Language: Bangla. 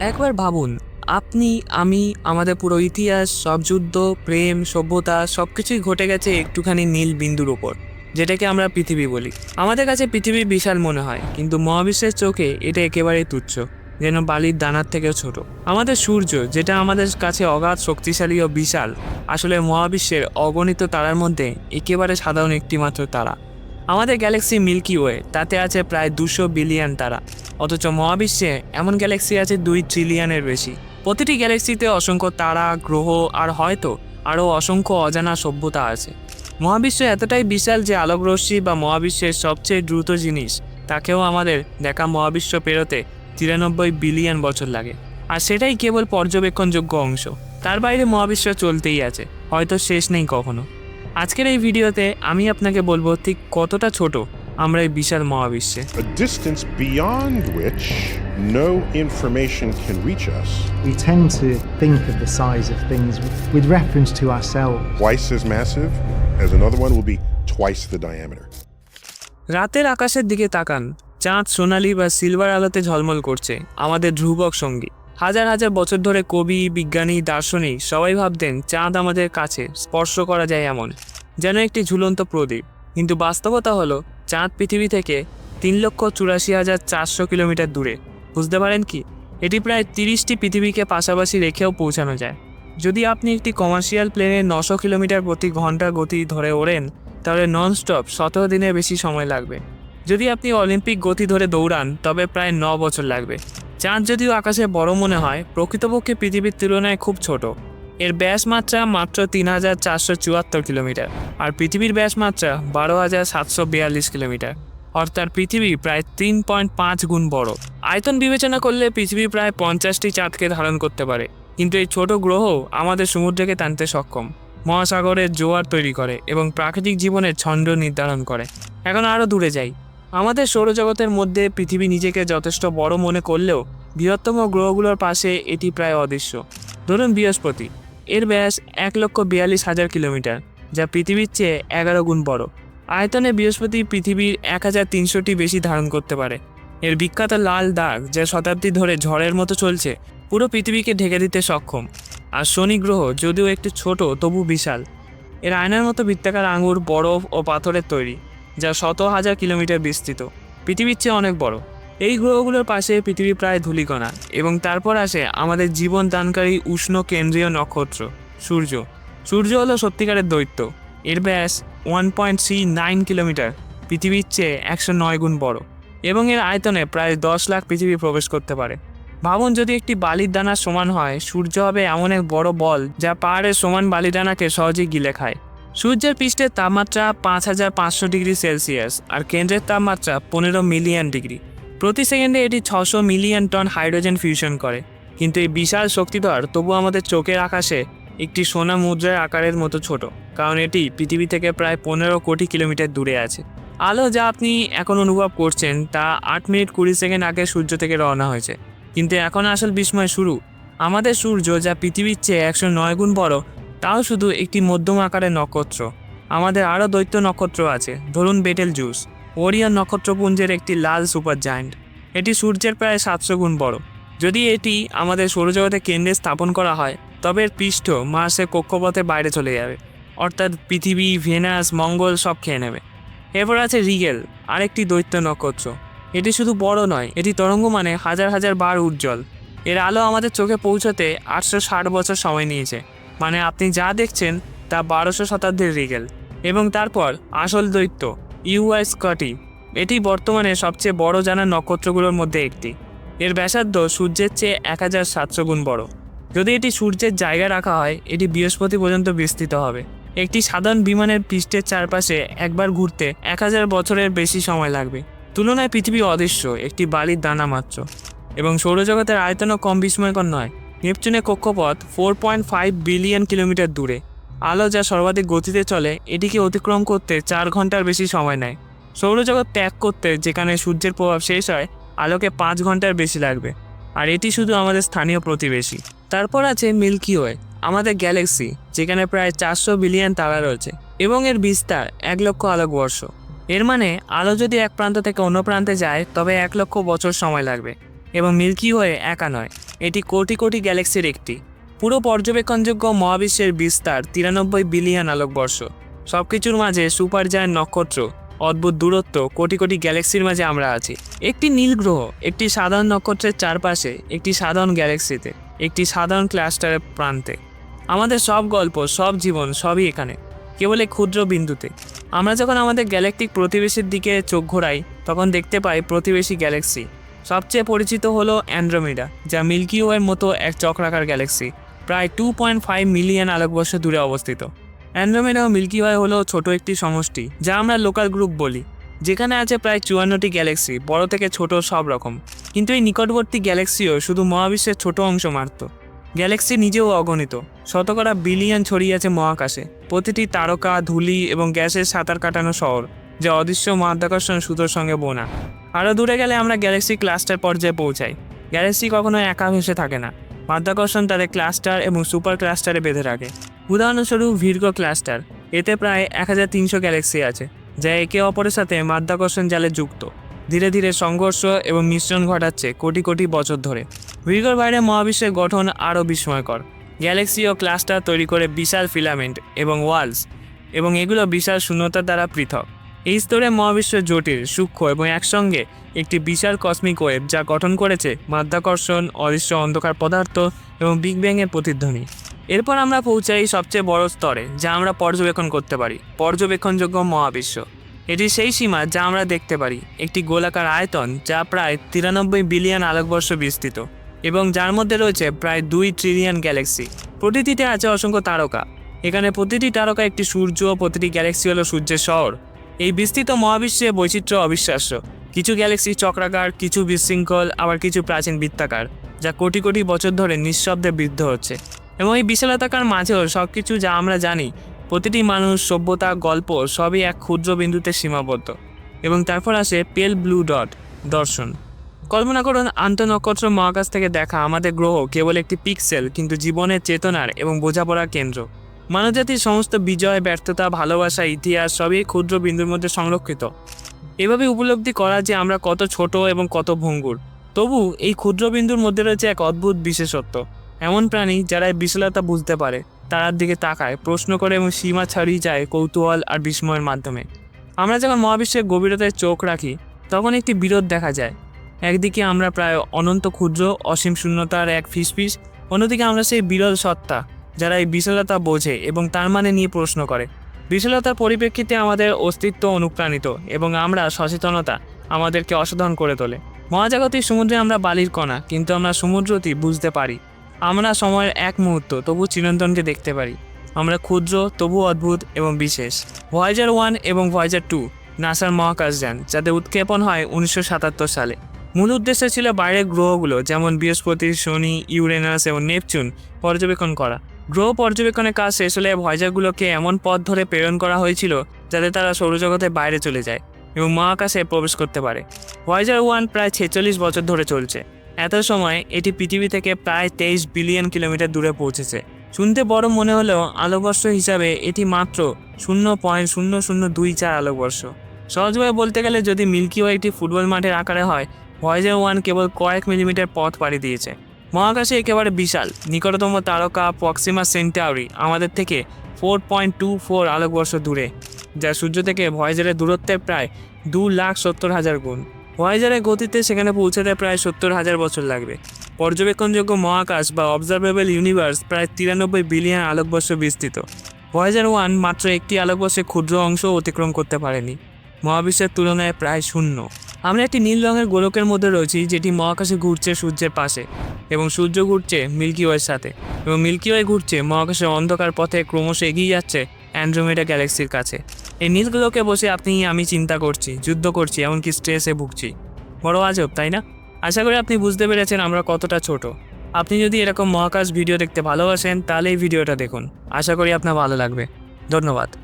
একবার ভাবুন, আপনি, আমি, আমাদের পুরো ইতিহাস, সব যুদ্ধ, প্রেম, সভ্যতা সব কিছুই ঘটে গেছে একটুখানি নীল বিন্দুর ওপর যেটাকে আমরা পৃথিবী বলি। আমাদের কাছে পৃথিবী বিশাল মনে হয়, কিন্তু মহাবিশ্বের চোখে এটা একেবারেই তুচ্ছ, যেন বালির দানার থেকেও ছোট। আমাদের সূর্য, যেটা আমাদের কাছে অগাধ শক্তিশালী ও বিশাল, আসলে মহাবিশ্বের অগণিত তারার মধ্যে একেবারে সাধারণ একটিমাত্র তারা। আমাদের গ্যালাক্সি মিল্কি ওয়ে, তাতে আছে প্রায় দুশো বিলিয়ন তারা। অথচ মহাবিশ্বে এমন গ্যালাক্সি আছে দুই ট্রিলিয়নের বেশি। প্রতিটি গ্যালাক্সিতে অসংখ্য তারা, গ্রহ আর হয়তো আরও অসংখ্য অজানা সভ্যতা আছে। মহাবিশ্ব এতটাই বিশাল যে আলোকরশ্মি বা মহাবিশ্বের সবচেয়ে দ্রুত জিনিস, তাকেও আমাদের দেখা মহাবিশ্ব পেরোতে তিরানব্বই বিলিয়ন বছর লাগে। আর সেটাই কেবল পর্যবেক্ষণযোগ্য অংশ। তার বাইরে মহাবিশ্ব চলতেই আছে, হয়তো শেষ নেই কখনো। আজকের এই ভিডিওতে আমি আপনাকে বলব ঠিক কতটা ছোট আমরা এই বিশাল মহাবিশ্বে a distance beyond which no information can reach us. We tend to think of the size of things with reference to ourselves. Twice as massive as another one will be twice the diameter. রাতের আকাশের দিকে তাকান চাঁদ সোনালি বা সিলভার আলোতে ঝলমল করছে আমাদের ধ্রুবক সঙ্গী হাজার হাজার বছর ধরে কবি, বিজ্ঞানী, দার্শনিক সবাই ভাবতেন, চাঁদ আমাদের কাছে স্পর্শ করা যায় এমন, যেন একটি ঝুলন্ত প্রদীপ। কিন্তু বাস্তবতা হলো, চাঁদ পৃথিবী থেকে তিন লক্ষ চুরাশি হাজার চারশো কিলোমিটার দূরে। বুঝতে পারেন কি? এটি প্রায় তিরিশটি পৃথিবীকে পাশাপাশি রেখেও পৌঁছানো যায়। যদি আপনি একটি কমার্শিয়াল প্লেনে নশো কিলোমিটার প্রতি ঘণ্টা গতি ধরে ওড়েন, তাহলে ননস্টপ সতেরো দিনের বেশি সময় লাগবে। যদি আপনি অলিম্পিক গতি ধরে দৌড়ান, তবে প্রায় ন বছর লাগবে। চাঁদ যদিও আকাশে বড় মনে হয়, প্রকৃতপক্ষে পৃথিবীর তুলনায় খুব ছোট। এর ব্যাস মাত্রা মাত্র তিন হাজার চারশো চুয়াত্তর কিলোমিটার, আর পৃথিবীর ব্যাস মাত্রা বারো হাজার সাতশো বিয়াল্লিশ কিলোমিটার। অর্থাৎ পৃথিবী প্রায় তিন পয়েন্ট পাঁচ গুণ বড়। আয়তন বিবেচনা করলে পৃথিবী প্রায় পঞ্চাশটি চাঁদকে ধারণ করতে পারে। কিন্তু এই ছোট গ্রহ আমাদের সমুদ্রকে টানতে সক্ষম। মহাসাগরের জোয়ার তৈরি করে এবং প্রাকৃতিক জীবনের ছন্দ নির্ধারণ করে। এখন আরও দূরে যাই। আমাদের সৌরজগতের মধ্যে পৃথিবী নিজেকে যথেষ্ট বড় মনে করলেও বৃহত্তম গ্রহগুলোর পাশে এটি প্রায় অদৃশ্য। ধরুন বৃহস্পতি। এর ব্যাস এক লক্ষ বিয়াল্লিশ হাজার কিলোমিটার, যা পৃথিবীর চেয়ে এগারো গুণ বড়। আয়তনে বৃহস্পতি পৃথিবীর এক হাজার তিনশোটি বেশি ধারণ করতে পারে। এর বিখ্যাত লাল দাগ, যা শতাব্দী ধরে ঝড়ের মতো চলছে, পুরো পৃথিবীকে ঢেকে দিতে সক্ষম। আর শনি গ্রহ, যদিও একটু ছোট, তবু বিশাল। এর আয়নার মতো বৃত্তাকার আঙুর বরফ ও পাথরের তৈরি। যা শত হাজার কিলোমিটার বিস্তৃত। পৃথিবীর চেয়ে অনেক বড়। এই গ্রহগুলোর পাশে পৃথিবী প্রায় ধূলিকণা এবং তারপর আসে আমাদের জীবন দানকারী উষ্ণ কেন্দ্রীয় নক্ষত্র, সূর্য। সূর্য হলো সত্যিকারের দৈত্য। এর ব্যাস one point three nine kilometre, পৃথিবীর চেয়ে একশো নয় গুণ বড়। এবং এর আয়তনে প্রায় দশ লাখ পৃথিবী প্রবেশ করতে পারে। ভাবুন যদি একটি বালির দানার সমান হয়, সূর্য হবে এমন এক বড় বল যা পাহাড়ের সমান বালিদানাকে সহজেই গিলে খায়। সূর্যের পৃষ্ঠের তাপমাত্রা পাঁচ হাজার পাঁচশো ডিগ্রি সেলসিয়াস আর কেন্দ্রের তাপমাত্রা পনেরো মিলিয়ন ডিগ্রি। প্রতি সেকেন্ডে এটি ছশো মিলিয়ন টন হাইড্রোজেন ফিউশন করে। কিন্তু এই বিশাল শক্তিধর তবু আমাদের চোখের আকাশে একটি সোনা মুদ্রার আকারের মতো ছোট, কারণ এটি পৃথিবী থেকে প্রায় পনেরো কোটি কিলোমিটার দূরে আছে। আলো যা আপনি এখন অনুভব করছেন তা আট মিনিট কুড়ি সেকেন্ড আগে সূর্য থেকে রওনা হয়েছে। কিন্তু এখন আসল বিস্ময় শুরু। আমাদের সূর্য যা পৃথিবীর চেয়ে একশো নয় গুণ বড় তাও শুধু একটি মধ্যম আকারের নক্ষত্র। আমাদের আরও দৈত্য নক্ষত্র আছে, ধরুন বেটেল জুস। ওরিয়ন নক্ষত্রপুঞ্জের একটি লাল সুপার জায়ান্ট। এটি সূর্যের প্রায় সাতশো গুণ বড়। যদি এটি আমাদের সৌরজগতের কেন্দ্রে স্থাপন করা হয়, তবে এর পৃষ্ঠ মার্সের কক্ষপথে বাইরে চলে যাবে। অর্থাৎ পৃথিবী, ভেনাস, মঙ্গল সব খেয়ে নেবে। এরপর আছে রিগেল, আরেকটি দৈত্য নক্ষত্র। এটি শুধু বড় নয়, এটি তরঙ্গ মানে হাজার হাজার বার উজ্জ্বল। এর আলো আমাদের চোখে পৌঁছতে আটশো ষাট বছর সময় নিয়েছে। মানে আপনি যা দেখছেন তা বারোশো শতাব্দীর রিগেল এবং তারপর আসল দৈত্য ইউআই স্কটি। এটি বর্তমানে সবচেয়ে বড় জানা নক্ষত্রগুলোর মধ্যে একটি। এর ব্যাসার্ধ সূর্যের চেয়ে এক হাজার সাতশো গুণ বড়। যদি এটি সূর্যের জায়গায় রাখা হয়, এটি বৃহস্পতি পর্যন্ত বিস্তৃত হবে। একটি সাধারণ বিমানের পৃষ্ঠের চারপাশে একবার ঘুরতে এক হাজার বছরের বেশি সময় লাগবে। তুলনায় পৃথিবী অদৃশ্য, একটি বালির দানা মাত্র। এবং সৌরজগতের আয়তনও কম বিস্ময়কর নয়। নেপচুনের কক্ষপথ four point five billion kilometre দূরে। আলো যা সর্বাধিক গতিতে চলে, এটিকে অতিক্রম করতে চার ঘণ্টার বেশি সময় নেয়। সৌরজগৎ ত্যাগ করতে যেখানে সূর্যের প্রভাব শেষ হয়, আলোকে পাঁচ ঘণ্টার বেশি লাগবে। আর এটি শুধু আমাদের স্থানীয় প্রতিবেশী। তারপর আছে মিল্কি ওয়ে, আমাদের গ্যালাক্সি, যেখানে প্রায় চারশো বিলিয়ন তারা রয়েছে, এবং এর বিস্তার এক লক্ষ আলোকবর্ষ এর মানে আলো যদি এক প্রান্ত থেকে অন্য প্রান্তে যায়, তবে এক লক্ষ বছর সময় লাগবে। এবং মিল্কি ওয়ে একা নয়। এটি কোটি কোটি গ্যালাক্সির একটি। পুরো পর্যবেক্ষণযোগ্য মহাবিশ্বের বিস্তার তিরানব্বই বিলিয়ন আলোকবর্ষ। সব কিছুর মাঝে সুপার জায়ান্ট নক্ষত্র, অদ্ভুত দূরত্ব, কোটি কোটি গ্যালাক্সির মাঝে আমরা আছি। একটি নীল গ্রহ, একটি সাধারণ নক্ষত্রের চারপাশে, একটি সাধারণ গ্যালাক্সিতে, একটি সাধারণ ক্লাস্টারের প্রান্তে। আমাদের সব গল্প, সব জীবন সবই এখানে, কেবল এই ক্ষুদ্র বিন্দুতে। আমরা যখন আমাদের গ্যালাকটিক প্রতিবেশীর দিকে চোখ ঘোরাই, তখন দেখতে পাই প্রতিবেশী গ্যালাক্সি। সবচেয়ে পরিচিত হলো অ্যান্ড্রোমিডা, যা মিল্কি ওয়ের মতো এক চক্রাকার গ্যালাক্সি, প্রায় টু পয়েন্ট ফাইভ মিলিয়ন আলোকবর্ষ দূরে অবস্থিত। অ্যান্ড্রোমেডা ও মিল্কি ওয়ে হলো ছোট একটি সমষ্টি, যা আমরা লোকাল গ্রুপ বলি, যেখানে আছে প্রায় চুয়ান্নটি গ্যালাক্সি, বড় থেকে ছোট সব রকম। কিন্তু এই নিকটবর্তী গ্যালাক্সিও শুধু মহাবিশ্বের ছোট অংশ মাত্র। গ্যালাক্সি নিজেও অগণিত, শতকরা বিলিয়ন ছড়িয়ে আছে মহাকাশে, প্রতিটি তারকা, ধুলি এবং গ্যাসের সাঁতার কাটানো শহর, যা অদৃশ্য মাধ্যাকর্ষণ সুতোর সঙ্গে বোনা। আরও দূরে গেলে আমরা গ্যালাক্সি ক্লাস্টার পর্যায়ে পৌঁছাই। গ্যালাক্সি কখনো একা ভেসে থাকে না। মাধ্যাকর্ষণ তাদের ক্লাস্টার এবং সুপার ক্লাস্টারে বেঁধে রাখে। উদাহরণস্বরূপ ভির্গো ক্লাস্টার এতে প্রায় এক হাজার তিনশো গ্যালাক্সি আছে, যা একে অপরের সাথে মাধ্যাকর্ষণ জালে যুক্ত। ধীরে ধীরে সংঘর্ষ এবং মিশ্রণ ঘটাচ্ছে কোটি কোটি বছর ধরে। ভির্গোর বাইরে মহাবিশ্বের গঠন আরও বিস্ময়কর। গ্যালাক্সি ও ক্লাস্টার তৈরি করে বিশাল ফিলামেন্ট এবং ওয়ালস এবং এগুলো বিশাল শূন্যতার দ্বারা পৃথক। এই স্তরে মহাবিশ্ব জটিল, সূক্ষ্ম এবং একসঙ্গে একটি বিশাল কসমিক ওয়েব যা গঠন করেছে মাধ্যাকর্ষণ, অদৃশ্য অন্ধকার পদার্থ এবং বিগ ব্যাংয়ের প্রতিধ্বনি। এরপর আমরা পৌঁছাই সবচেয়ে বড় স্তরে, যা আমরা পর্যবেক্ষণ করতে পারি, পর্যবেক্ষণযোগ্য মহাবিশ্ব। এটি সেই সীমা যা আমরা দেখতে পারি, একটি গোলাকার আয়তন যা প্রায় তিরানব্বই বিলিয়ন আলোকবর্ষ বিস্তৃত এবং যার মধ্যে রয়েছে প্রায় দুই ট্রিলিয়ন গ্যালাক্সি প্রতিটিতে আছে অসংখ্য তারকা। এখানে প্রতিটি তারকা একটি সূর্য, প্রতিটি গ্যালাক্সি হলো সূর্যের শহর। এই বিস্তৃত মহাবিশ্বে বৈচিত্র্য অবিশ্বাস্য। কিছু গ্যালাক্সি চক্রাকার, কিছু বিশৃঙ্খল, আবার কিছু প্রাচীন বৃত্তাকার, যা কোটি কোটি বছর ধরে নিঃশব্দে বৃদ্ধ হচ্ছে। এবং এই বিশালতাকার মাঝেও সব কিছু যা আমরা জানি, প্রতিটি মানুষ, সভ্যতা, গল্প, সবই এক ক্ষুদ্র বিন্দুতে সীমাবদ্ধ। এবং তারপর আসে পেল ব্লু ডট, দর্শন। কল্পনা করুন আন্তঃনক্ষত্র মহাকাশ থেকে দেখা আমাদের গ্রহ কেবল একটি পিক্সেল, কিন্তু জীবনের চেতনার এবং বোঝাপড়ার কেন্দ্র। মানবজাতির সমস্ত বিজয়, ব্যর্থতা, ভালোবাসা, ইতিহাস সবই ক্ষুদ্র বিন্দুর মধ্যে সংরক্ষিত। এভাবে উপলব্ধি করা যে আমরা কত ছোট এবং কত ভঙ্গুর, তবু এই ক্ষুদ্র বিন্দুর মধ্যে রয়েছে এক অদ্ভুত বিশেষত্ব। এমন প্রাণী যারা এই বিশালতা বুঝতে পারে, তারার দিকে তাকায়, প্রশ্ন করে এবং সীমা ছাড়িয়ে যায় কৌতূহল আর বিস্ময়ের মাধ্যমে। আমরা যখন মহাবিশ্বের গভীরতায় চোখ রাখি, তখন একটি বিরোধ দেখা যায়। একদিকে আমরা প্রায় অনন্ত ক্ষুদ্র, অসীম শূন্যতার এক ফিসফিস, অন্যদিকে আমরা সেই বিরল সত্তা। যারা এই বিশালতা বোঝে এবং তার মানে নিয়ে প্রশ্ন করে। বিশালতার পরিপ্রেক্ষিতে আমাদের অস্তিত্ব অনুপ্রাণিত এবং আমরা সচেতনতা আমাদেরকে অসাধারণ করে তোলে। মহাজাগতিক সমুদ্রে আমরা বালির কণা, কিন্তু আমরা সমুদ্রটি বুঝতে পারি। আমরা সময়ের এক মুহূর্ত, তবু চিরন্তনকে দেখতে পারি। আমরা ক্ষুদ্র তবু অদ্ভুত এবং বিশেষ। ভয়েজার ওয়ান এবং ভয়েজার টু নাসার মহাকাশযান যাতে উৎক্ষেপণ হয় উনিশশো সাতাত্তর সালে। মূল উদ্দেশ্য ছিল বাইরের গ্রহগুলো, যেমন বৃহস্পতি, শনি, ইউরেনাস এবং নেপচুন, পর্যবেক্ষণ করা। গ্রহ পর্যবেক্ষণের কাজ শেষ হলে ভয়েজারগুলোকে এমন পথ ধরে প্রেরণ করা হয়েছিল যাতে তারা সৌরজগতের বাইরে চলে যায় এবং মহাকাশে প্রবেশ করতে পারে। ভয়েজার ওয়ান প্রায় ছেচল্লিশ বছর ধরে চলছে। এত সময় এটি পৃথিবী থেকে প্রায় তেইশ বিলিয়ন কিলোমিটার দূরে পৌঁছেছে। শুনতে বড় মনে হলেও আলোকবর্ষ হিসাবে এটি মাত্র শূন্য পয়েন্ট শূন্য শূন্য দুই চার আলোকবর্ষ। সহজভাবে বলতে গেলে যদি মিল্কি ওয়ে একটি ফুটবল মাঠের আকারে হয় ভয়েজার ওয়ান কেবল কয়েক মিলিমিটার পথ পাড়ি দিয়েছে। মহাকাশে একেবারে বিশাল, নিকটতম তারকা প্রক্সিমা সেন্টাউরি আমাদের থেকে ফোর পয়েন্ট টু ফোর আলোকবর্ষ দূরে, যা সূর্য থেকে ভয়েজারের দূরত্বের প্রায় দু লাখ সত্তর হাজার গুণ। ভয়েজারের গতিতে সেখানে পৌঁছাতে প্রায় সত্তর হাজার বছর লাগবে। পর্যবেক্ষণযোগ্য মহাকাশ বা অবজারভেবল ইউনিভার্স প্রায় তিরানব্বই বিলিয়ন আলোকবর্ষ বিস্তৃত। ভয়েজার ওয়ান মাত্র একটি আলোকবর্ষের ক্ষুদ্র অংশ অতিক্রম করতে পারেনি। মহাবিশ্বের তুলনায় প্রায় শূন্য। আমরা একটি নীল রঙের গোলকের মধ্যে রয়েছি, যেটি মহাকাশে ঘুরছে সূর্যের পাশে এবং সূর্য ঘুরছে মিল্কি ওয়ের সাথে। এবং মিল্কি ওয়ে ঘুরছে মহাকাশের অন্ধকার পথে ক্রমশ এগিয়ে যাচ্ছে অ্যান্ড্রোমেডা গ্যালাক্সির কাছে। এই নীলগুলোকে বসে আপনি, আমি চিন্তা করছি, যুদ্ধ করছি, এমনকি স্ট্রেসে ভুগছি। বড় আজব, তাই না? আশা করি আপনি বুঝতে পেরেছেন আমরা কতটা ছোট। আপনি যদি এরকম মহাকাশ ভিডিও দেখতে ভালোবাসেন, তাহলে এই ভিডিওটা দেখুন। আশা করি আপনার ভালো লাগবে। ধন্যবাদ।